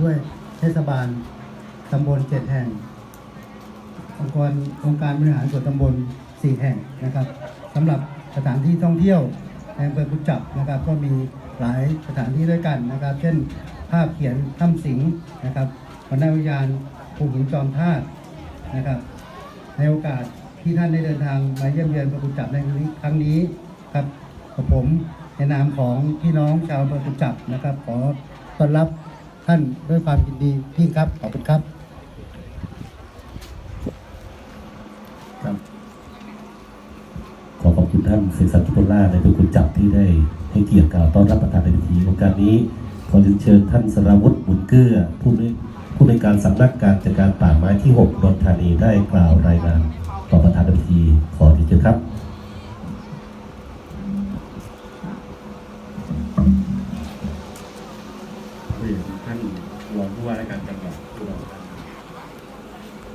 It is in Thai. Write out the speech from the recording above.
ด้วยเทศบาลตำบลเจ็ดแห่ง องค์กรองค์การบริหารส่วนตำบลสี่แห่งนะครับสำหรับสถานที่ท่องเที่ยวในอำเภอกุจับนะครับ ก็มีหลายสถานที่ด้วยกันนะครับ เช่น ภาพเขียนถ้ำสิงห์นะครับวรรณอุทยานภูหินจอมธาตุนะครับ ในโอกาสที่ท่านได้เดินทางมาเยี่ยมเยียนพระกุจับในครั้งนี้ครับกับผมในนามของพี่น้องชาวพระกุจับนะครับ ขอต้อนรับ ท่านด้วยความยินดียิ่งครับ ขอบคุณครับครับ ขอขอบคุณท่านเสกสรรจุฬาในตัวคุณจับที่ได้ให้เกียรติกล่าวต้อนรับประธานในพิธีโอกาสนี้ ขอเรียนเชิญท่านสราวุฒิบุญเกื้อผู้ในผู้ในการสำนักการจัดการป่าไม้ที่6นนทธานีได้กล่าวรายงานต่อประธานในพิธีขอเรียนเชิญครับ คุยกับท่านรองผู้ว่าราชการจังหวัดอุด